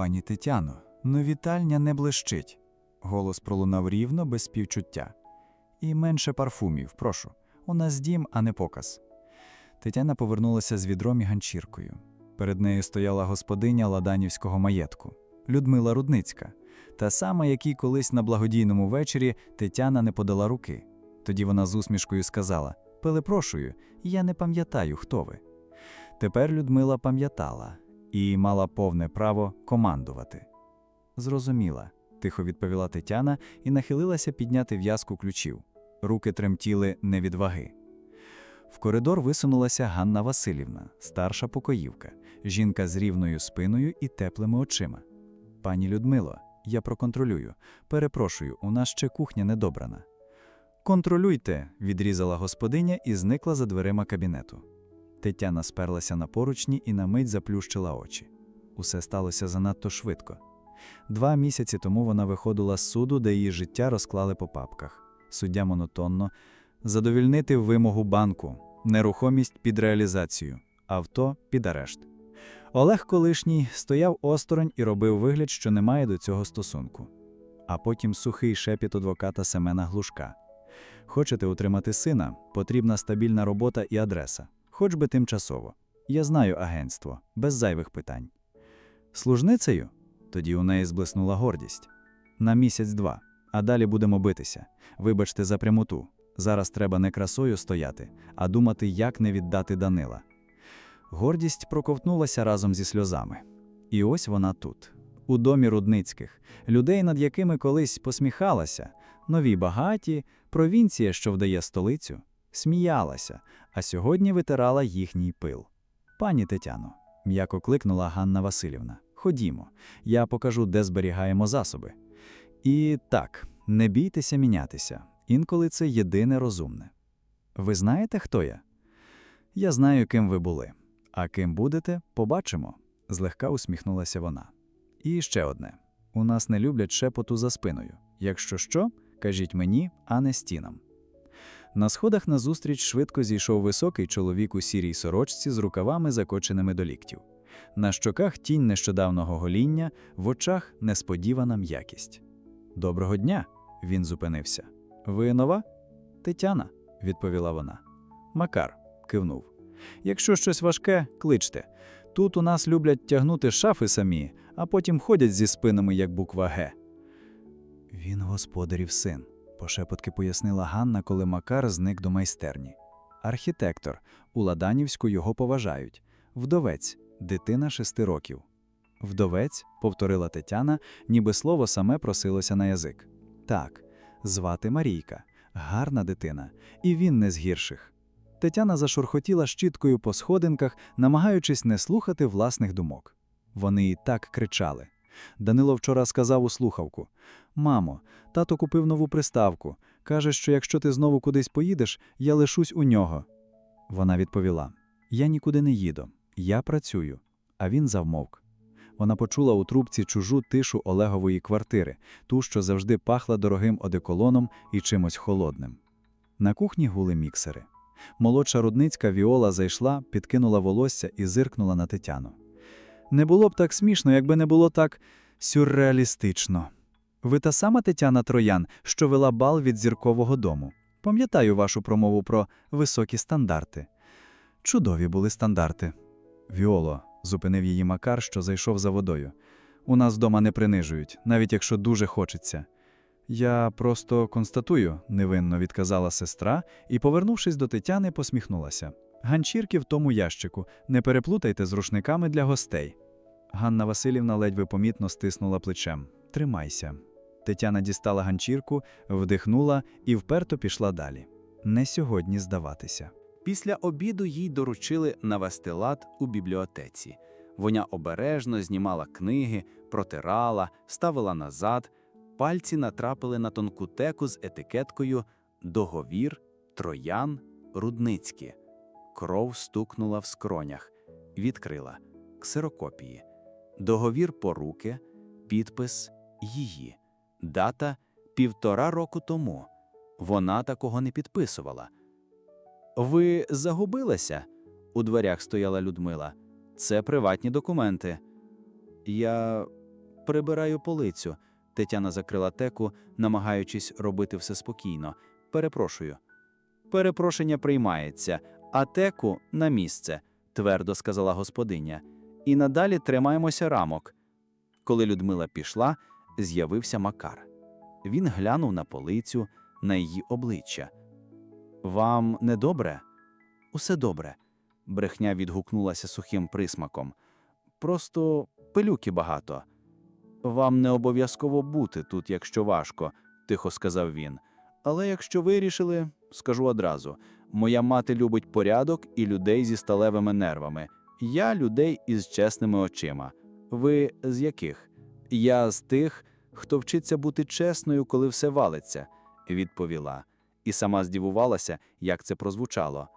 Пані Тетяно, ну вітальня не блищить. Голос пролунав рівно, без співчуття. І менше парфумів, прошу. У нас дім, а не показ. Тетяна повернулася з відром і ганчіркою. Перед нею стояла господиня ладанівського маєтку Людмила Рудницька, та сама, якій колись на благодійному вечорі Тетяна не подала руки. Тоді вона з усмішкою сказала: Перепрошую, я не пам'ятаю, хто ви. Тепер Людмила пам'ятала і мала повне право командувати. Зрозуміла, тихо відповіла Тетяна і нахилилася підняти в'язку ключів. Руки тремтіли не від ваги. В коридор висунулася Ганна Васильівна, старша покоївка, жінка з рівною спиною і теплими очима. Пані Людмило, я проконтролюю. Перепрошую, у нас ще кухня недобрана. Контролюйте, відрізала господиня і зникла за дверима кабінету. Тетяна сперлася на поручні і на мить заплющила очі. Усе сталося занадто швидко. Два місяці тому вона виходила з суду, де її життя розклали по папках. Суддя монотонно задовільнити вимогу банку, нерухомість під реалізацію, авто під арешт. Олег колишній стояв осторонь і робив вигляд, що не має до цього стосунку. А потім сухий шепіт адвоката Семена Глушка. Хочете утримати сина, потрібна стабільна робота і адреса, хоч би тимчасово. Я знаю агентство, без зайвих питань. Служницею? Тоді у неї зблиснула гордість. На місяць-два, а далі будемо битися. Вибачте за прямоту. Зараз треба не красою стояти, а думати, як не віддати Данила. Гордість проковтнулася разом зі сльозами. І ось вона тут, у домі Рудницьких, людей, над якими колись посміхалася, нові багаті, провінція, що вдає столицю, сміялася, а сьогодні витирала їхній пил. Пані Тетяно, м'яко кликнула Ганна Васильівна. Ходімо, я покажу, де зберігаємо засоби. І так, не бійтеся мінятися, інколи це єдине розумне. Ви знаєте, хто я? Я знаю, ким ви були. А ким будете, побачимо, злегка усміхнулася вона. І ще одне: у нас не люблять шепоту за спиною. Якщо що, кажіть мені, а не стінам. На сходах назустріч швидко зійшов високий чоловік у сірій сорочці з рукавами, закоченими до ліктів. На щоках тінь нещодавного гоління, в очах несподівана м'якість. Доброго дня, він зупинився. Ви нова? Тетяна, відповіла вона. Макар кивнув. Якщо щось важке, кличте. Тут у нас люблять тягнути шафи самі, а потім ходять зі спинами, як буква Г. Він господарів син, пошепотки пояснила Ганна, коли Макар зник до майстерні. Архітектор, у Ладанівську його поважають. Вдовець, дитина шести років. Вдовець, повторила Тетяна, ніби слово саме просилося на язик. Так, звати Марійка, гарна дитина, і він не з гірших. Тетяна зашурхотіла щіткою по сходинках, намагаючись не слухати власних думок. Вони і так кричали. Данило вчора сказав у слухавку: Мамо, тато купив нову приставку. Каже, що якщо ти знову кудись поїдеш, я лишусь у нього. Вона відповіла: Я нікуди не їду, я працюю. А він завмовк. Вона почула у трубці чужу тишу Олегової квартири, ту, що завжди пахла дорогим одеколоном і чимось холодним. На кухні гули міксери. Молодша рудницька Віола зайшла, підкинула волосся і зиркнула на Тетяну. Не було б так смішно, якби не було так сюрреалістично. Ви та сама Тетяна Троян, що вела бал від зіркового дому. Пам'ятаю вашу промову про високі стандарти. Чудові були стандарти. Віоло, зупинив її Макар, що зайшов за водою. У нас вдома не принижують, навіть якщо дуже хочеться. Я просто констатую, невинно відказала сестра і, повернувшись до Тетяни, посміхнулася. Ганчірки в тому ящику, не переплутайте з рушниками для гостей. Ганна Васильівна ледве помітно стиснула плечем. Тримайся. Тетяна дістала ганчірку, вдихнула і вперто пішла далі. Не сьогодні здаватися. Після обіду їй доручили навести лад у бібліотеці. Вона обережно знімала книги, протирала, ставила назад. Пальці натрапили на тонку теку з етикеткою Договір, Троян, Рудницькі. Кров стукнула в скронях. Відкрила ксерокопії. Договір поруки, підпис її. Дата півтора року тому. Вона такого не підписувала. Ви загубилися? У дверях стояла Людмила. Це приватні документи. Я Прибираю полицю. Тетяна закрила теку, намагаючись робити все спокійно. Перепрошую. Перепрошення приймається, а теку на місце, твердо сказала господиня. І надалі тримаємося рамок. Коли Людмила пішла, з'явився Макар. Він глянув на полицю, на її обличчя. Вам не добре? Усе добре. Брехня відгукнулася сухим присмаком. Просто пилюки багато. Вам не обов'язково бути тут, якщо важко, тихо сказав він. Але якщо вирішили, скажу одразу: моя мати любить порядок і людей зі сталевими нервами. Я людей із чесними очима. Ви з яких? Я з тих, хто вчиться бути чесною, коли все валиться, відповіла, і сама здивувалася, як це прозвучало.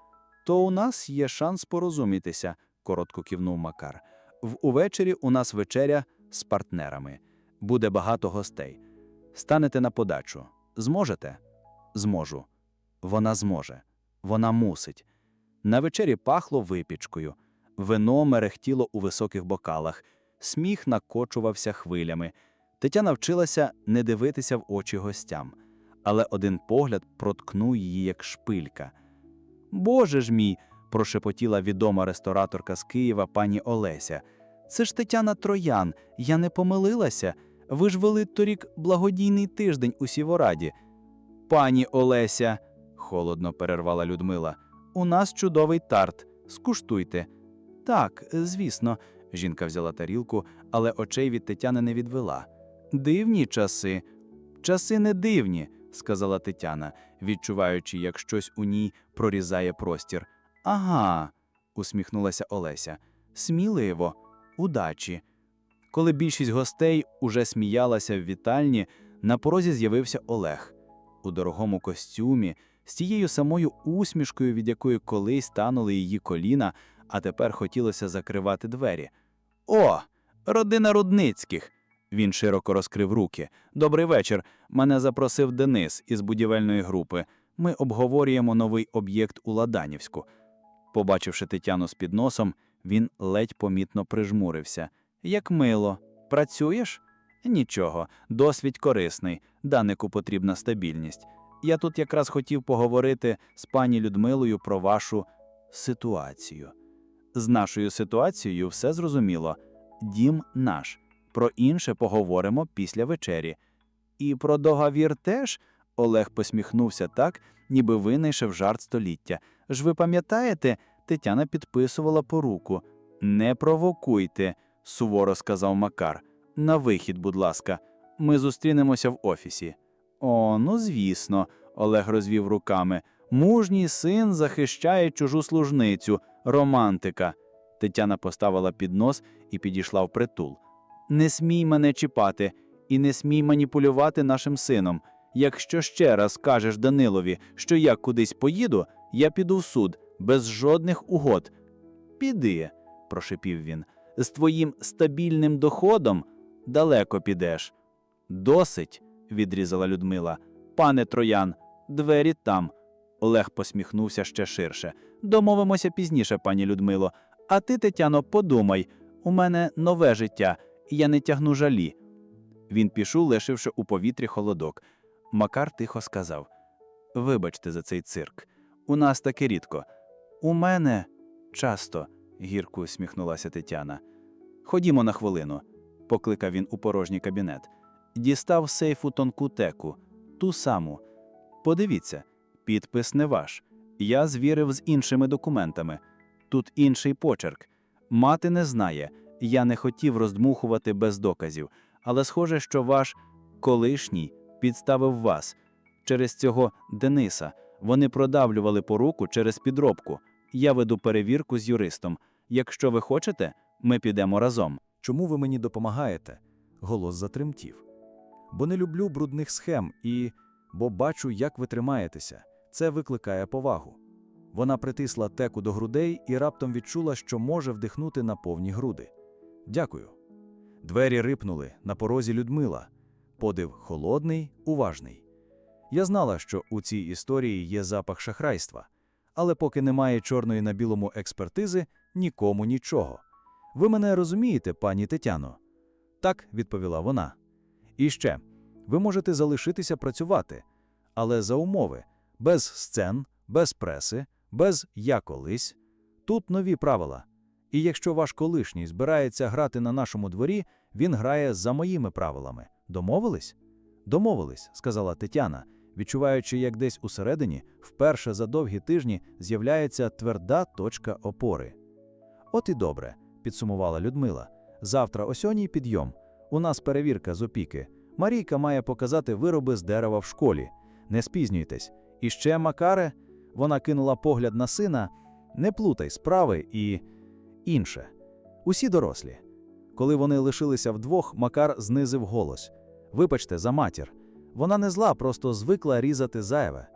То у нас є шанс порозумітися, коротко кивнув Макар. В увечері у нас вечеря з партнерами. Буде багато гостей. Станете на подачу. Зможете? Зможу. Вона зможе. Вона мусить. На вечері пахло випічкою. Вино мерехтіло у високих бокалах, сміх накочувався хвилями. Тетяна вчилася не дивитися в очі гостям, але один погляд проткнув її як шпилька. Боже ж мій, прошепотіла відома рестораторка з Києва пані Олеся. Це ж Тетяна Троян, я не помилилася. Ви ж вели торік благодійний тиждень у Сівораді. Пані Олеся, холодно перервала Людмила. У нас чудовий тарт. Скуштуйте. Так, звісно, жінка взяла тарілку, але очей від Тетяни не відвела. Дивні часи. Часи не дивні, сказала Тетяна, відчуваючи, як щось у ній прорізає простір. Ага, усміхнулася Олеся. Сміливо, удачі. Коли більшість гостей уже сміялася в вітальні, на порозі з'явився Олег у дорогому костюмі, з тією самою усмішкою, від якої колись танули її коліна, а тепер хотілося закривати двері. О, родина Рудницьких. Він широко розкрив руки. Добрий вечір. Мене запросив Денис із будівельної групи. Ми обговорюємо новий об'єкт у Ладанівську. Побачивши Тетяну з підносом, він ледь помітно прижмурився. Як мило, працюєш? Нічого, досвід корисний, данику потрібна стабільність. Я тут якраз хотів поговорити з пані Людмилою про вашу ситуацію. З нашою ситуацією все зрозуміло. Дім наш. Про інше поговоримо після вечері. І про договір теж Олег посміхнувся так, ніби винайшов жарт століття. Ж ви пам'ятаєте, Тетяна підписувала по руку. Не провокуйте, суворо сказав Макар. На вихід, будь ласка, ми зустрінемося в офісі. О, ну звісно, Олег розвів руками. Мужній син захищає чужу служницю, романтика. Тетяна поставила піднос і підійшла в притул. Не смій мене чіпати і не смій маніпулювати нашим сином. Якщо ще раз кажеш Данилові, що я кудись поїду, я піду в суд без жодних угод. Піди, прошепів він. З твоїм стабільним доходом далеко підеш. Досить, відрізала Людмила. Пане Троян, двері там. Олег посміхнувся ще ширше. Домовимося пізніше, пані Людмило. А ти, Тетяно, подумай, у мене нове життя, і я не тягну жалі. Він пішов, лишивши у повітрі холодок. Макар тихо сказав: Вибачте за цей цирк. У нас таке рідко. У мене часто, гірко усміхнулася Тетяна. Ходімо на хвилину, покликав він у порожній кабінет. Дістав сейфу тонку теку, ту саму. Подивіться, підпис не ваш. Я звірив з іншими документами. Тут інший почерк. Мати не знає. Я не хотів роздмухувати без доказів, але схоже, що ваш колишній підставив вас. Через цього Дениса вони продавлювали поруку через підробку. Я веду перевірку з юристом. Якщо ви хочете, ми підемо разом. Чому ви мені допомагаєте? Голос затремтів. Бо не люблю брудних схем і бо бачу, як ви тримаєтеся. Це викликає повагу. Вона притисла теку до грудей і раптом відчула, що може вдихнути на повні груди. Дякую. Двері рипнули на порозі Людмила. Подив холодний, уважний. Я знала, що у цій історії є запах шахрайства, але поки немає чорної на білому експертизи, нікому нічого. Ви мене розумієте, пані Тетяно? Так, відповіла вона. І ще, ви можете залишитися працювати, але за умови без сцен, без преси, без я колись. Тут нові правила. І якщо ваш колишній збирається грати на нашому дворі, він грає за моїми правилами. Домовились? Домовились, сказала Тетяна, відчуваючи, як десь усередині, вперше за довгі тижні, з'являється тверда точка опори. От і добре, підсумувала Людмила. Завтра о сьомій підйом. У нас перевірка з опіки. Марійка має показати вироби з дерева в школі. Не спізнюйтесь. І ще, Макаре, вона кинула погляд на сина. Не плутай справи і інше. Усі дорослі. Коли вони лишилися вдвох, Макар знизив голос. Вибачте за матір. Вона не зла, просто звикла різати зайве.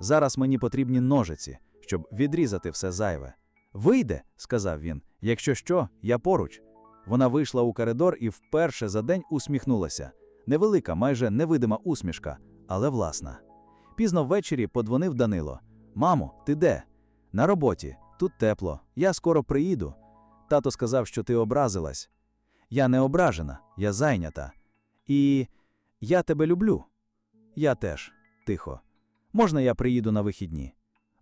Зараз мені потрібні ножиці, щоб відрізати все зайве. Вийде, сказав він. Якщо що, я поруч. Вона вийшла у коридор і вперше за день усміхнулася. Невелика, майже невидима усмішка, але власна. Пізно ввечері подзвонив Данило. Мамо, ти де? На роботі. Тут тепло. Я скоро приїду. Тато сказав, що ти образилась. Я не ображена, я зайнята. І я тебе люблю. Я теж, тихо. Можна я приїду на вихідні?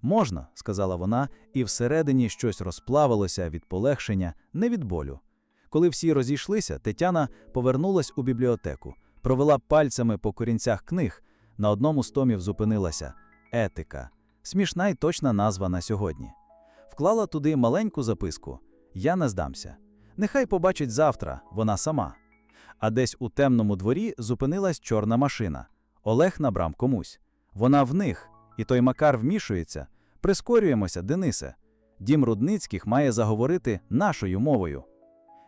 Можна, сказала вона, і всередині щось розплавилося від полегшення, не від болю. Коли всі розійшлися, Тетяна повернулась у бібліотеку, провела пальцями по корінцях книг. На одному з томів зупинилася Етика. Смішна й точна назва на сьогодні. Вклала туди маленьку записку Я не здамся. Нехай побачить завтра, вона сама. А десь у темному дворі зупинилась чорна машина. Олег набрам комусь. Вона в них, і той Макар вмішується. Прискорюємося, Денисе. Дім Рудницьких має заговорити нашою мовою.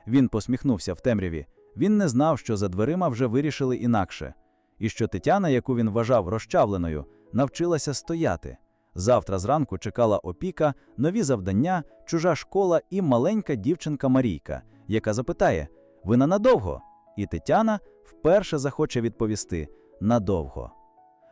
Він посміхнувся в темряві. Він не знав, що за дверима вже вирішили інакше, і що Тетяна, яку він вважав розчавленою, навчилася стояти. Завтра зранку чекала опіка, нові завдання, чужа школа і маленька дівчинка Марійка, яка запитає: Ви на надовго? І Тетяна вперше захоче відповісти надовго.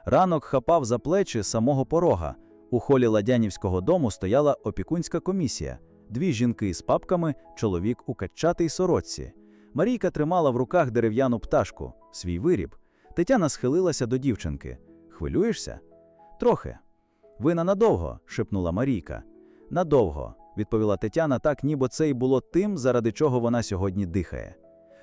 Ранок хапав за плечі самого порога. У холі Ладянівського дому стояла опікунська комісія. Дві жінки з папками, чоловік у качатій сорочці. Марійка тримала в руках дерев'яну пташку, свій виріб. Тетяна схилилася до дівчинки. Хвилюєшся? Трохи. Ви на надовго, шепнула Марійка. Надовго, відповіла Тетяна, так ніби це й було тим, заради чого вона сьогодні дихає.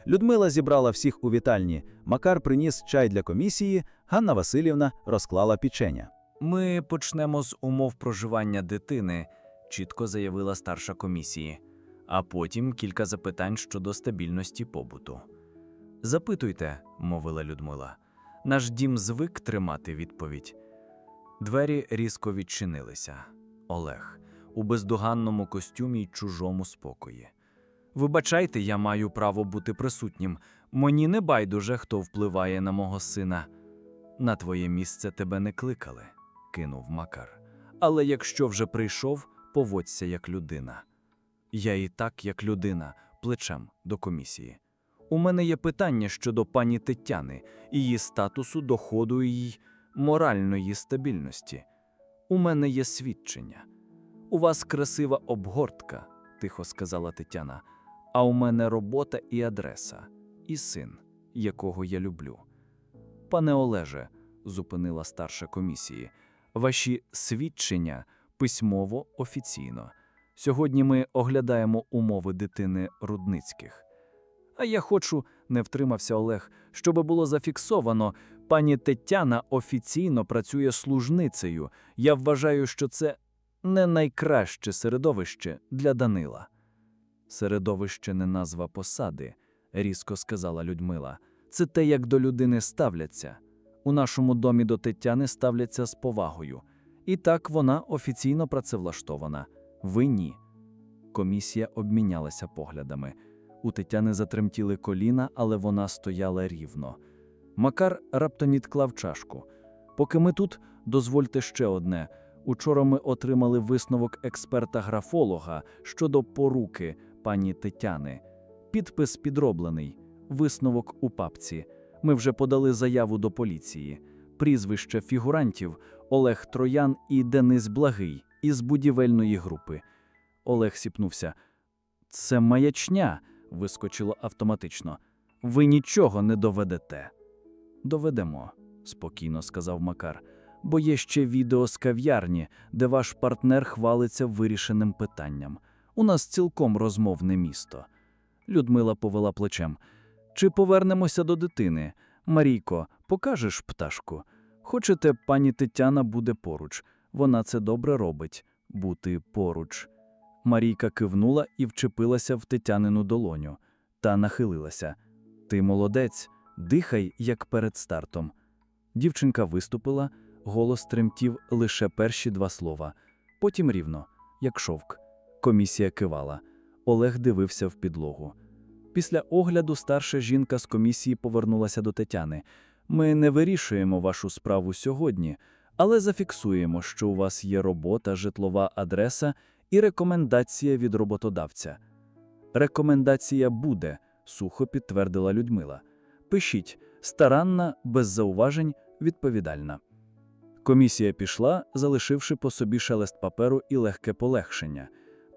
Людмила зібрала всіх у вітальні. Макар приніс чай для комісії, Ганна Васильівна розклала печення. Ми почнемо з умов проживання дитини, чітко заявила старша комісії, а потім кілька запитань щодо стабільності побуту. Запитуйте, мовила Людмила. Наш дім звик тримати відповідь. Двері різко відчинилися. Олег у бездоганному костюмі й чужому спокої. Вибачайте, я маю право бути присутнім. Мені не байдуже, хто впливає на мого сина. На твоє місце тебе не кликали, кинув Макар. Але якщо вже прийшов, поводься як людина. Я і так, як людина, плечем до комісії. У мене є питання щодо пані Тетяни, її статусу, доходу і моральної стабільності. У мене є свідчення. У вас красива обгортка, тихо сказала Тетяна. А у мене робота і адреса, і син, якого я люблю. Пане Олеже, зупинила старша комісії, ваші свідчення письмово офіційно. Сьогодні ми оглядаємо умови дитини Рудницьких. А я хочу, не втримався Олег, щоби було зафіксовано, пані Тетяна офіційно працює служницею. Я вважаю, що це не найкраще середовище для Данила. Середовище не назва посади, різко сказала Людмила. Це те, як до людини ставляться. У нашому домі до Тетяни ставляться з повагою. І так вона офіційно працевлаштована. Ви ні. Комісія обмінялася поглядами. У Тетяни затремтіли коліна, але вона стояла рівно. Макар раптом відклав чашку. Поки ми тут, дозвольте ще одне. Учора ми отримали висновок експерта-графолога щодо поруки пані Тетяни. Підпис підроблений, висновок у папці. Ми вже подали заяву до поліції. Прізвище фігурантів Олег Троян і Денис Благий із будівельної групи. Олег сіпнувся. Це маячня, вискочило автоматично. ви нічого не доведете. Доведемо, спокійно сказав Макар, бо є ще відео з кав'ярні, де ваш партнер хвалиться вирішеним питанням. У нас цілком розмовне місто. Людмила повела плечем. Чи повернемося до дитини? Марійко, покажеш пташку? Хочете, пані Тетяна буде поруч. Вона це добре робить бути поруч. Марійка кивнула і вчепилася в Тетянину долоню та нахилилася. Ти молодець, дихай, як перед стартом. Дівчинка виступила, голос тремтів лише перші два слова, потім рівно, як шовк. Комісія кивала. Олег дивився в підлогу. Після огляду старша жінка з комісії повернулася до Тетяни. Ми не вирішуємо вашу справу сьогодні, але зафіксуємо, що у вас є робота, житлова адреса і рекомендація від роботодавця. Рекомендація буде, сухо підтвердила Людмила. Пишіть старанна, без зауважень, відповідальна. Комісія пішла, залишивши по собі шелест паперу і легке полегшення.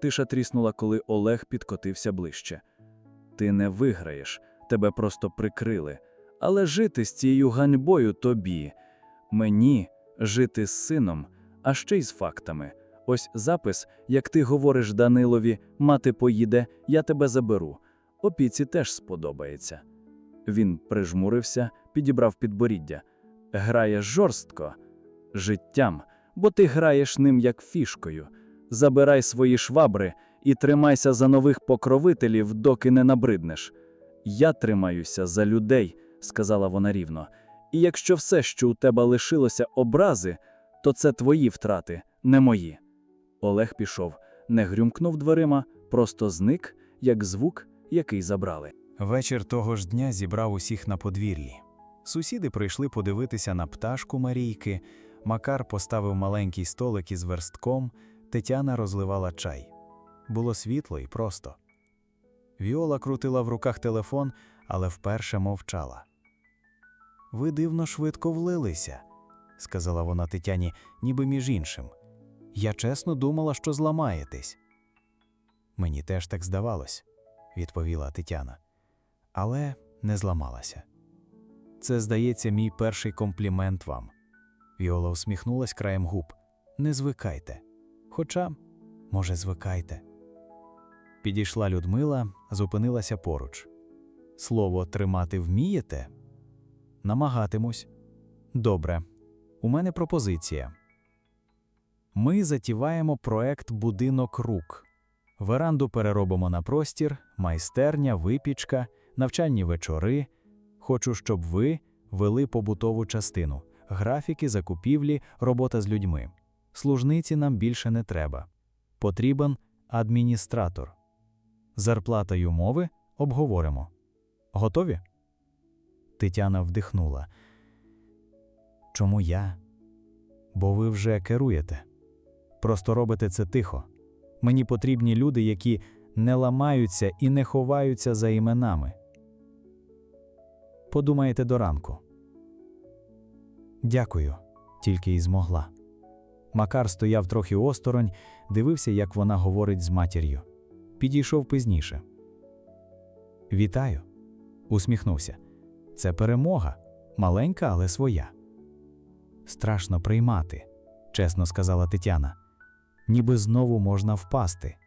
Тиша тріснула, коли Олег підкотився ближче. Ти не виграєш, тебе просто прикрили. Але жити з цією ганьбою тобі. Мені жити з сином, а ще й з фактами. Ось запис, як ти говориш Данилові, мати поїде, я тебе заберу. Опіці теж сподобається. Він прижмурився, підібрав підборіддя. Граєш жорстко, життям, бо ти граєш ним як фішкою. Забирай свої швабри і тримайся за нових покровителів, доки не набриднеш. Я тримаюся за людей, сказала вона рівно. І якщо все, що у тебе лишилося образи, то це твої втрати, не мої. Олег пішов, не грюмкнув дверима, просто зник, як звук, який забрали. Вечір того ж дня зібрав усіх на подвір'ї. Сусіди прийшли подивитися на пташку Марійки, Макар поставив маленький столик із верстком, Тетяна розливала чай. Було світло і просто. Віола крутила в руках телефон, але вперше мовчала. Ви дивно швидко влилися, сказала вона Тетяні, ніби між іншим. Я чесно думала, що зламаєтесь. Мені теж так здавалось, відповіла Тетяна але не зламалася. Це, здається, мій перший комплімент вам. Віола усміхнулась краєм губ. Не звикайте. Хоча, може, звикайте. Підійшла Людмила, зупинилася поруч. Слово тримати вмієте? Намагатимусь. Добре. У мене пропозиція. Ми затіваємо проект Будинок рук. Веранду переробимо на простір, майстерня, випічка, навчальні вечори. Хочу, щоб ви вели побутову частину, графіки, закупівлі, робота з людьми. Служниці нам більше не треба. Потрібен адміністратор. Зарплата й умови обговоримо. Готові? Тетяна вдихнула. Чому я? Бо ви вже керуєте. Просто робите це тихо. Мені потрібні люди, які не ламаються і не ховаються за іменами. Подумаєте до ранку. Дякую, тільки й змогла. Макар стояв трохи осторонь, дивився, як вона говорить з матір'ю. Підійшов пізніше. Вітаю, усміхнувся. Це перемога, маленька, але своя. Страшно приймати, чесно сказала Тетяна. Ніби знову можна впасти.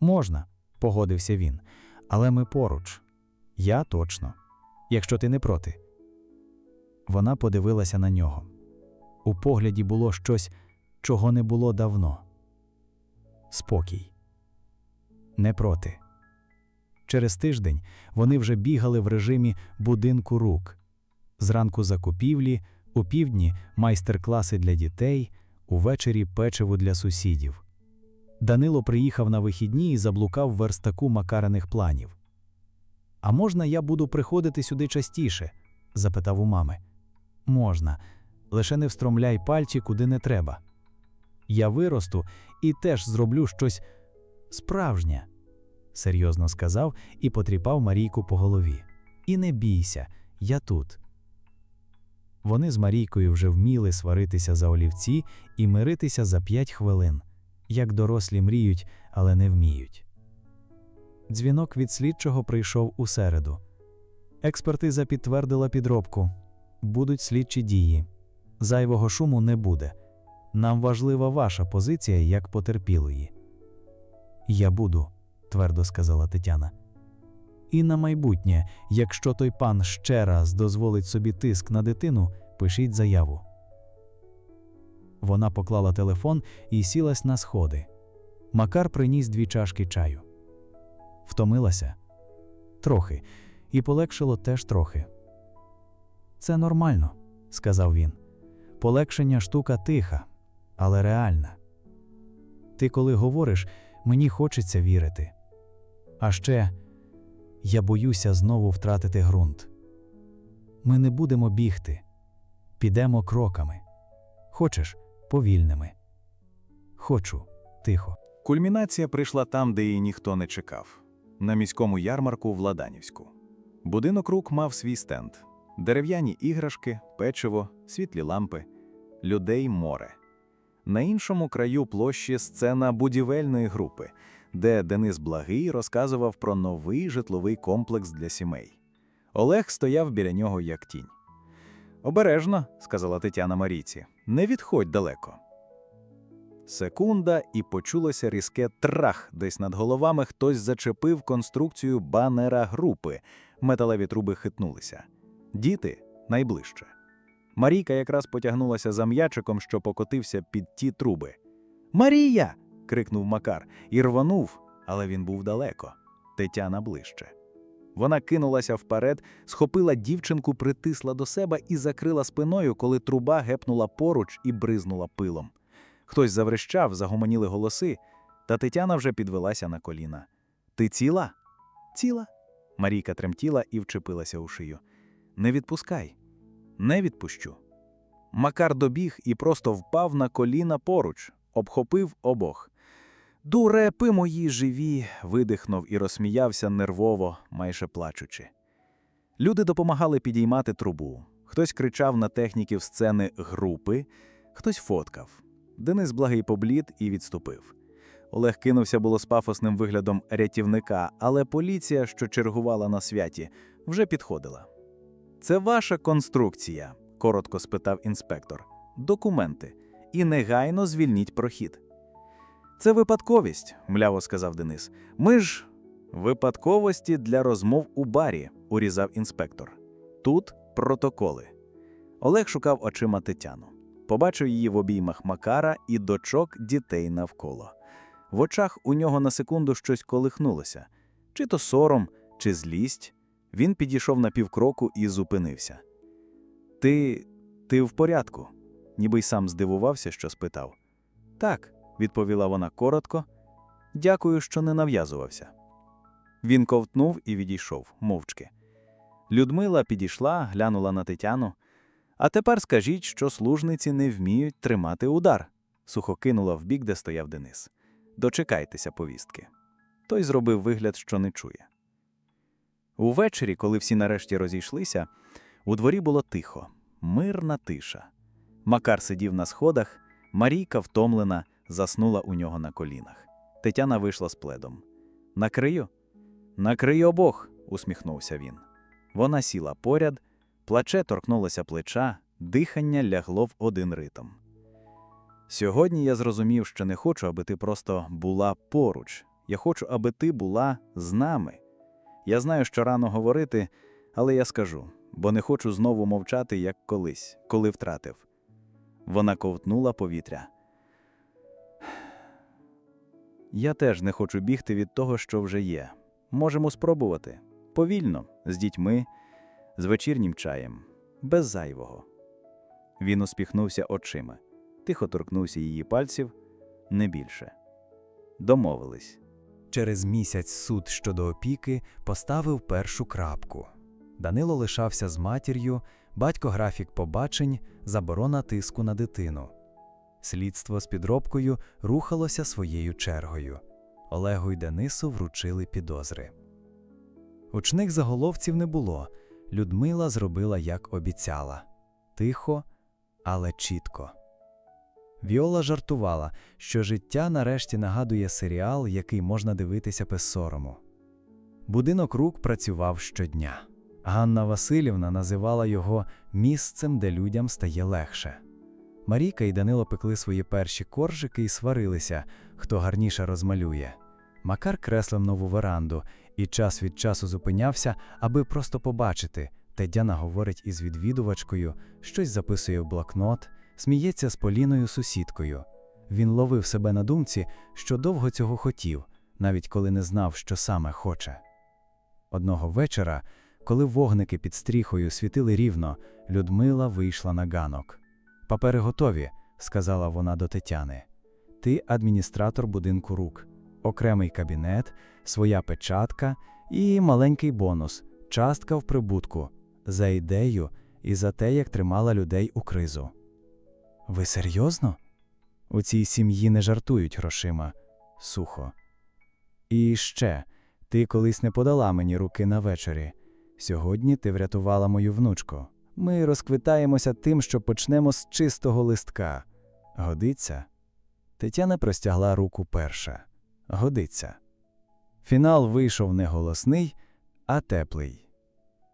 Можна, погодився він, але ми поруч. Я точно, якщо ти не проти. Вона подивилася на нього. У погляді було щось, чого не було давно. Спокій. Не проти. Через тиждень вони вже бігали в режимі будинку рук. Зранку закупівлі, у півдні майстер-класи для дітей, увечері печиво для сусідів. Данило приїхав на вихідні і заблукав верстаку макарених планів. А можна я буду приходити сюди частіше? запитав у мами. Можна, лише не встромляй пальці куди не треба. Я виросту і теж зроблю щось справжнє, серйозно сказав і потріпав Марійку по голові. І не бійся, я тут. Вони з Марійкою вже вміли сваритися за олівці і миритися за п'ять хвилин, як дорослі мріють, але не вміють. Дзвінок від слідчого прийшов у середу. Експертиза підтвердила підробку. Будуть слідчі дії. Зайвого шуму не буде. Нам важлива ваша позиція як потерпілої. Я буду, твердо сказала Тетяна. І на майбутнє, якщо той пан ще раз дозволить собі тиск на дитину, пишіть заяву. Вона поклала телефон і сілась на сходи. Макар приніс дві чашки чаю. Втомилася? Трохи, і полегшило теж трохи. Це нормально, сказав він. Полегшення штука тиха, але реальна. Ти, коли говориш, мені хочеться вірити. А ще я боюся знову втратити ґрунт. Ми не будемо бігти, підемо кроками. Хочеш повільними. Хочу, тихо. Кульмінація прийшла там, де її ніхто не чекав на міському ярмарку в Ладанівську. Будинок рук мав свій стенд: дерев'яні іграшки, печиво, світлі лампи, людей море. На іншому краю площі сцена будівельної групи, де Денис Благий розказував про новий житловий комплекс для сімей. Олег стояв біля нього як тінь. Обережно, сказала Тетяна Марійці, не відходь далеко. Секунда, і почулося різке трах. Десь над головами хтось зачепив конструкцію банера групи. Металеві труби хитнулися. Діти найближче. Марійка якраз потягнулася за м'ячиком, що покотився під ті труби. Марія. Крикнув Макар і рвонув, але він був далеко. Тетяна ближче. Вона кинулася вперед, схопила дівчинку, притисла до себе і закрила спиною, коли труба гепнула поруч і бризнула пилом. Хтось заврищав, загомоніли голоси, та Тетяна вже підвелася на коліна. Ти ціла? Ціла? Марійка тремтіла і вчепилася у шию. Не відпускай. Не відпущу. Макар добіг і просто впав на коліна поруч, обхопив обох. Дурепи мої живі. видихнув і розсміявся нервово, майже плачучи. Люди допомагали підіймати трубу. Хтось кричав на техніків сцени групи, хтось фоткав. Денис благий поблід і відступив. Олег кинувся було з пафосним виглядом рятівника, але поліція, що чергувала на святі, вже підходила. Це ваша конструкція, коротко спитав інспектор. Документи. І негайно звільніть прохід. Це випадковість, мляво сказав Денис. Ми ж випадковості для розмов у барі, урізав інспектор. Тут протоколи. Олег шукав очима Тетяну. Побачив її в обіймах Макара і дочок дітей навколо. В очах у нього на секунду щось колихнулося чи то сором, чи злість. Він підійшов на півкроку і зупинився. Ти. ти в порядку? ніби й сам здивувався, що спитав. Так, відповіла вона коротко. Дякую, що не нав'язувався. Він ковтнув і відійшов, мовчки. Людмила підійшла, глянула на Тетяну. А тепер скажіть, що служниці не вміють тримати удар, сухо кинула в бік, де стояв Денис. Дочекайтеся повістки. Той зробив вигляд, що не чує. Увечері, коли всі нарешті розійшлися, у дворі було тихо, мирна тиша. Макар сидів на сходах, Марійка, втомлена, заснула у нього на колінах. Тетяна вийшла з пледом. Накрию? Накрию обох, усміхнувся він. Вона сіла поряд, плаче торкнулося плеча, дихання лягло в один ритм. Сьогодні я зрозумів, що не хочу, аби ти просто була поруч. Я хочу, аби ти була з нами. Я знаю, що рано говорити, але я скажу, бо не хочу знову мовчати, як колись, коли втратив. Вона ковтнула повітря. Я теж не хочу бігти від того, що вже є. Можемо спробувати. Повільно, з дітьми, з вечірнім чаєм, без зайвого. Він успіхнувся очима, тихо торкнувся її пальців, не більше. Домовились. Через місяць суд щодо опіки поставив першу крапку. Данило лишався з матір'ю, батько графік побачень, заборона тиску на дитину. Слідство з підробкою рухалося своєю чергою. Олегу й Денису вручили підозри. Гучних заголовців не було. Людмила зробила, як обіцяла тихо, але чітко. Віола жартувала, що життя нарешті нагадує серіал, який можна дивитися без сорому. Будинок рук працював щодня, Ганна Васильівна називала його місцем, де людям стає легше. Марійка і Данило пекли свої перші коржики і сварилися, хто гарніше розмалює. Макар креслив нову веранду і час від часу зупинявся, аби просто побачити. Тетяна говорить із відвідувачкою, щось записує в блокнот, сміється з Поліною сусідкою. Він ловив себе на думці, що довго цього хотів, навіть коли не знав, що саме хоче. Одного вечора, коли вогники під стріхою світили рівно, Людмила вийшла на ганок. Папери готові, сказала вона до Тетяни. Ти адміністратор будинку рук, окремий кабінет, своя печатка і маленький бонус частка в прибутку за ідею і за те, як тримала людей у кризу. Ви серйозно? У цій сім'ї не жартують грошима. Сухо. І ще, ти колись не подала мені руки на вечорі. Сьогодні ти врятувала мою внучку. Ми розквитаємося тим, що почнемо з чистого листка. Годиться? Тетяна простягла руку перша. Годиться. Фінал вийшов не голосний, а теплий.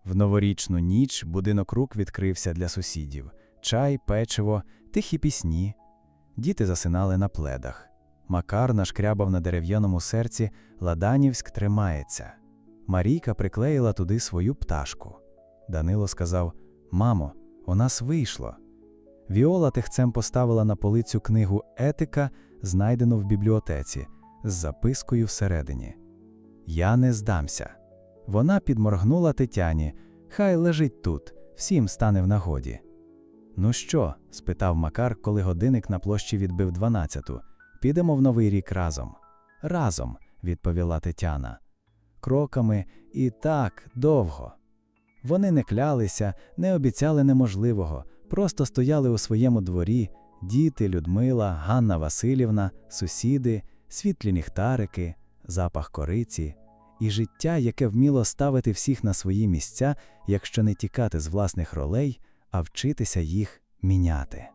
В новорічну ніч будинок рук відкрився для сусідів чай, печиво, тихі пісні. Діти засинали на пледах. Макар нашкрябав на дерев'яному серці Ладанівськ тримається. Марійка приклеїла туди свою пташку. Данило сказав: Мамо, у нас вийшло. Віола тихцем поставила на полицю книгу Етика, знайдену в бібліотеці, з запискою всередині. Я не здамся. Вона підморгнула Тетяні. Хай лежить тут, всім стане в нагоді. Ну що? спитав Макар, коли годинник на площі відбив дванадцяту. Підемо в новий рік разом. Разом, відповіла Тетяна. Кроками і так довго. Вони не клялися, не обіцяли неможливого, просто стояли у своєму дворі діти, Людмила, Ганна Васильівна, сусіди, світлі ніхтарики, запах кориці і життя, яке вміло ставити всіх на свої місця, якщо не тікати з власних ролей, а вчитися їх міняти.